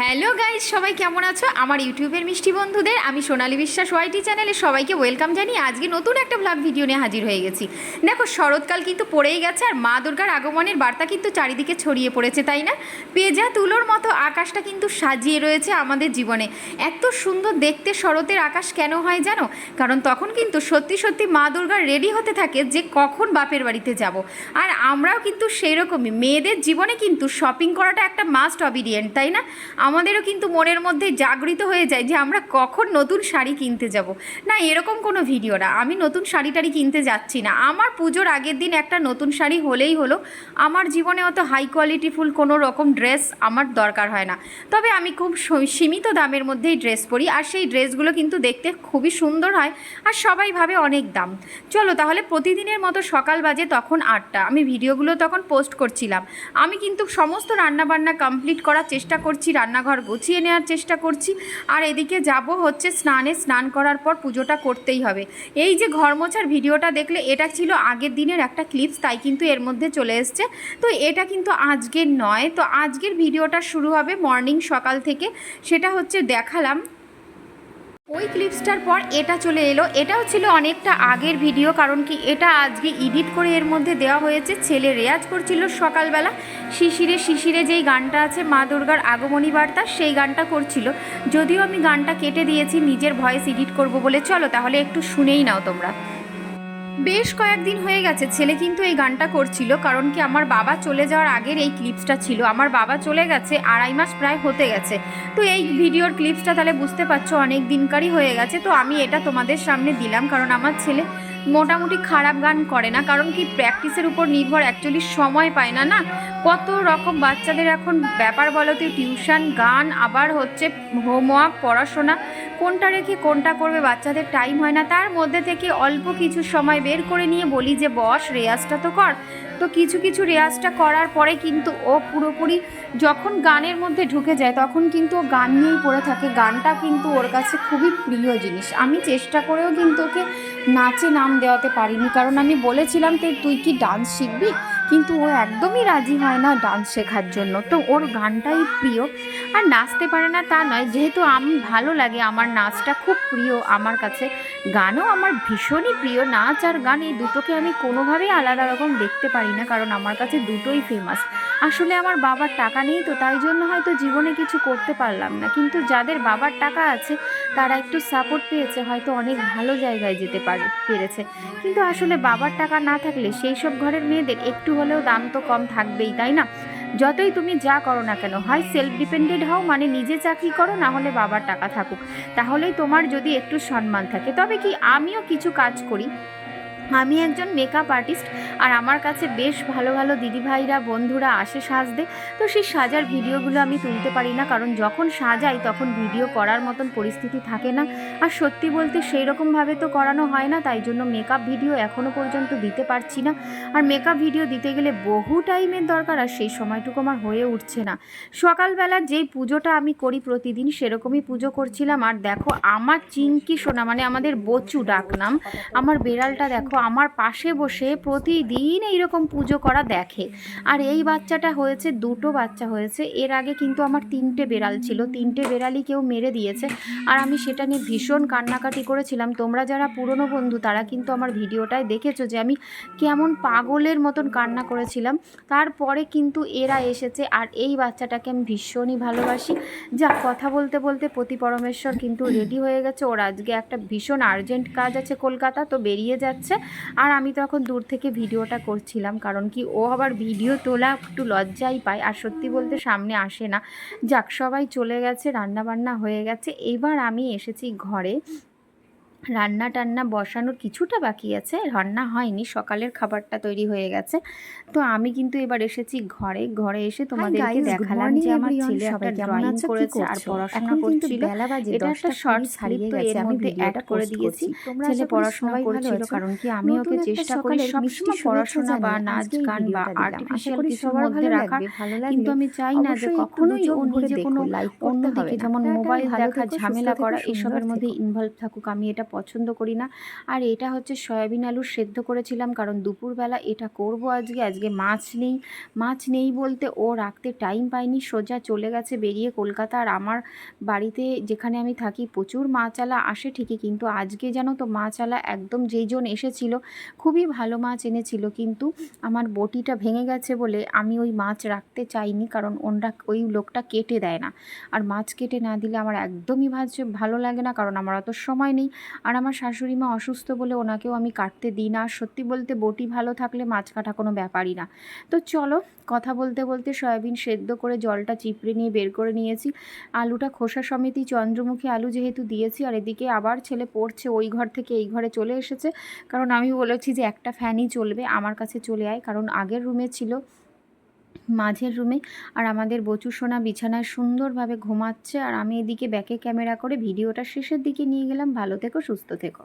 Hello guys সবাই কেমন আছো? আমার ইউটিউবের মিষ্টি বন্ধুদের, আমি সোনালী বিশ্বাস ওয়াইটি চ্যানেলে সবাইকে ওয়েলকাম জানিয়ে আজকে নতুন একটা ব্লগ ভিডিও নিয়ে হাজির হয়ে গেছি। দেখো, শরৎকাল কিন্তু পড়েই গেছে আর মা দুর্গার আগমনের বার্তা কিন্তু চারিদিকে ছড়িয়ে পড়েছে, তাই না? পেজা তুলোর মতো আকাশটা কিন্তু সাজিয়ে রয়েছে আমাদের জীবনে। এত সুন্দর দেখতে শরতের আকাশ কেন হয় জানো? কারণ তখন কিন্তু সত্যি সত্যি মা দুর্গা রেডি হতে থাকে যে কখন বাপের বাড়িতে যাব। আর আমরাও কিন্তু সেই রকমই মেয়েদের জীবনে কিন্তু শপিং করাটা একটা মাস্ট অবিডিয়েন্ট তাই না? আমাদেরও কিন্তু মনের মধ্যে জাগৃত হয়ে যায় যে আমরা কখন নতুন শাড়ি কিনতে যাব। না, এরকম কোনো ভিডিও না। আমি নতুন শাড়ি টাড়ি কিনতে যাচ্ছি না। আমার পুজোর আগের দিন একটা নতুন শাড়ি হলেই হলো, আমার জীবনে অত হাই কোয়ালিটিফুল কোনো রকম ড্রেস আমার দরকার হয় না। তবে আমি খুব সীমিত দামের মধ্যেই ড্রেস পরি আর সেই ড্রেসগুলো কিন্তু দেখতে খুবই সুন্দর হয় আর সবাই ভাবে অনেক দাম। চলো তাহলে প্রতিদিনের মতো সকাল বাজে তখন আটটা। আমি ভিডিওগুলো তখন পোস্ট করছিলাম। আমি কিন্তু সমস্ত রান্নাবান্না কমপ্লিট করার চেষ্টা করছি রান্নাঘর গুছিয়ে নেওয়ার চেষ্টা করছি। আর এদিকে যাব হচ্ছে স্নানে, স্নান করার পর পুজোটা করতেই হবে। এই যে ঘর মোছার ভিডিওটা দেখলে, এটা ছিল আগের দিনের একটা ক্লিপস তাই কিন্তু এর মধ্যে চলে এসছে। তো এটা কিন্তু আজকের নয়। তো আজকের ভিডিওটা শুরু হবে মর্নিং সকাল থেকে। সেটা হচ্ছে দেখালাম ওই ক্লিপসটার পর এটা চলে এলো। এটাও ছিল অনেকটা আগের ভিডিও কারণ কি এটা আজকে এডিট করে এর মধ্যে দেওয়া হয়েছে। ছেলে রেয়াজ করছিল সকালবেলা। শিশিরে শিশিরে যেই গানটা আছে, মা দুর্গার আগমনী বার্তা, সেই গানটা করছিল। যদিও আমি গানটা কেটে দিয়েছি, নিজের ভয়েস এডিট করব বলে। চলো তাহলে একটু শুনেই নাও তোমরা। বেশ কয়েকদিন হয়ে গেছে, ছেলে কিন্তু এই গানটা করছিল, কারণ কি আমার বাবা চলে যাওয়ার আগের এই ক্লিপসটা ছিল। আমার বাবা চলে গেছে, আড়াই মাস প্রায় হতে গেছে। তো এই ভিডিওর ক্লিপসটা তাহলে বুঝতে পারছ, অনেক দিনকারই হয়ে গেছে। তো আমি এটা তোমাদের সামনে দিলাম, কারণ আমার ছেলে মোটামুটি খারাপ গান করে না। কারণ কি প্র্যাকটিসের উপর নির্ভর অ্যাকচুয়ালি সময় পায় না না? কত রকম বাচ্চাদের এখন ব্যাপার বলো তো টিউশন গান, আবার হচ্ছে হোমওয়ার্ক পড়াশোনা। কোনটা রেখে কোনটা করবে, বাচ্চাদের টাইম হয় না। তার মধ্যে থেকে অল্প কিছু সময় বের করে নিয়ে বলি যে, বস, রেয়াজটা তো কর। তো কিছু কিছু রেয়াজটা করার পরে কিন্তু ও পুরোপুরি যখন গানের মধ্যে ঢুকে যায়, তখন কিন্তু ও গান নিয়েই পড়ে থাকে। গানটা কিন্তু ওর কাছে খুবই প্রিয় জিনিস। আমি চেষ্টা করেও কিন্তু ওকে নাচে নাম দেওয়াতে পারিনি। কারণ আমি বলেছিলাম তুই কি ডান্স শিখবি? কিন্তু ও একদমই রাজি হয় না ডান্স শেখার জন্য। তো ওর গানটাই প্রিয়। আর নাচতে পারে না তা নয়, যেহেতু আমি ভালো লাগে, আমার নাচটা খুব প্রিয় আমার কাছে। গানও আমার ভীষণই প্রিয়। নাচ আর গান এই দুটোকে আমি কোনোভাবেই আলাদা রকম দেখতে পারি না, কারণ আমার কাছে দুটোই ফেমাস আসলে আমার বাবার টাকা নেই তো, তাই জন্য হয়তো জীবনে কিছু করতে পারলাম না। কিন্তু যাদের বাবার টাকা আছে, তারা একটু সাপোর্ট পেয়েছে, হয়তো অনেক ভালো জায়গায় যেতে পারে, পেরেছে। কিন্তু আসলে বাবার টাকা না থাকলে সেই সব ঘরের মেয়েদের একটু হলেও দাম তো কম থাকবেই, তাই না? যতই তুমি যা করো না কেন, হয় সেলফ ডিপেন্ডেড হও মানে নিজে চাকরি করো, না হলে বাবার টাকা থাকুক। তাহলেই তোমার যদি একটু সম্মান থাকে। তবে কি আমিও কিছু কাজ করি? আমি একজন মেকআপ আর্টিস্ট আর আমার কাছে বেশ ভালো ভালো দিদিভাইরা, বন্ধুরা আসে সাজতে। তো সেই সাজার ভিডিওগুলো আমি তুলতে পারি না, কারণ যখন সাজাই তখন ভিডিও করার মতন পরিস্থিতি থাকে না। আর সত্যি বলতে সেই রকমভাবে তো করানো হয় না, তাই জন্য মেকআপ ভিডিও এখনও পর্যন্ত দিতে পারছি না। আর মেকআপ ভিডিও দিতে গেলে বহু টাইমের দরকার, আর সেই সময়টুকু আমার হয়ে উঠছে না। সকালবেলা যেই পুজোটা আমি করি প্রতিদিন সেরকমই পুজো করছিলাম। আর দেখো, আমার চিঙ্কি সোনা মানে আমাদের বচু ডাকনাম, আমার বেড়ালটা দেখো আমার পাশে বসে প্রতিদিন এইরকম পুজো করা দেখে। আর এই বাচ্চাটা হয়েছে, দুটো বাচ্চা হয়েছে। এর আগে কিন্তু আমার তিনটে বেড়াল ছিল। তিনটে বেড়ালই কেউ মেরে দিয়েছে। আর আমি সেটা নিয়ে ভীষণ কান্নাকাটি করেছিলাম। তোমরা যারা পুরনো বন্ধু, তারা কিন্তু আমার ভিডিওটায় দেখেছ যে আমি কেমন পাগলের মতন কান্না করেছিলাম। তারপরে কিন্তু এরা এসেছে আর এই বাচ্চাটাকে আমি ভীষণই ভালোবাসি। যা কথা বলতে বলতে প্রতি পরমেশ্বর কিন্তু রেডি হয়ে গেছে। ওর আজকে একটা ভীষণ আর্জেন্ট কাজ আছে কলকাতা, তো বেরিয়ে যাচ্ছে। আর আমি তো এখন দূর থেকে ভিডিওটা করছিলাম, কারণ কি ও আবার ভিডিও তোলা একটু লজ্জাই পায়, আর সত্যি বলতে সামনে আসে না। যাক, সবাই চলে গেছে রান্না বান্না হয়ে গেছে। এবার আমি এসেছি ঘরে। রান্না টান্না বসানোর কিছুটা বাকি আছে রান্না হয়নি সকালের খাবারটা তৈরি হয়ে গেছে। তো আমি কিন্তু এবার এসেছি ঘরে ঘরে এসে তোমাদেরকে দেখালাম যে আমার ছেলে একটা ড্রয়িং করেছে আর পড়াশোনা করছিল। এটা একটা শর্ট গেছে গেছে। আমি আমি অ্যাড করে দিয়েছি। ছেলে পড়াশোনা করছিল কারণ কি আমি ওকে চেষ্টা করি সবসময় পড়াশোনা বা নাচ গান বা আর্টিফিশিয়াল কিছুর মধ্যে লাগলে কিন্তু আমি চাই না যে কখনোই ও নিজে কোনো করতে অন্যদিকে যেমন মোবাইল দেখা ঝামেলা করা এসবের মধ্যে ইনভলভ থাকুক আমি এটা পছন্দ করি না। আর এটা হচ্ছে সয়াবিন আলু সেদ্ধ করেছিলাম, কারণ দুপুরবেলা এটা করব আজকে। আজকে মাছ নেই মাছ নেই বলতে ও রাখতে টাইম পায়নি, সোজা চলে গেছে বেরিয়ে কলকাতা। আর আমার বাড়িতে যেখানে আমি থাকি প্রচুর মাছালা আসে ঠিকই, কিন্তু আজকে জানো তো মাছালা একদম যেইজন এসেছিল, খুবই ভালো মাছ এনেছিল। কিন্তু আমার বটিটা ভেঙে গেছে বলে আমি ওই মাছ রাখতে চাইনি, কারণ ওনরা ওই লোকটা কেটে দেয় না। আর মাছ কেটে না দিলে আমার একদমই ভাজ, ভালো লাগে না, কারণ আমার অত সময় নেই। আর আমার শাশুড়ি মা অসুস্থ বলে ওনাকেও আমি কাটতে দিই না। আর সত্যি বলতে বটি ভালো থাকলে মাছ কাটা কোনো ব্যাপারই না। তো চলো, কথা বলতে বলতে সয়াবিন সেদ্ধ করে জলটা চিপড়ে নিয়ে বের করে নিয়েছি। আলুটা খোসা সমিতি চন্দ্রমুখী আলু যেহেতু দিয়েছি, আর এদিকে আবার ছেলে পড়ছে, ওই ঘর থেকে এই ঘরে চলে এসেছে। কারণ আমি বলেছি যে একটা ফ্যানই চলবে, আমার কাছে চলে আয়। কারণ আগের রুমে ছিল মাঝের রুমে আর আমাদের বচু সোনা বিছানায় সুন্দরভাবে ঘুমাচ্ছে, আর আমি এদিকে ব্যাকে ক্যামেরা করে ভিডিওটা শেষের দিকে নিয়ে গেলাম। ভালো থেকো, সুস্থ থেকো।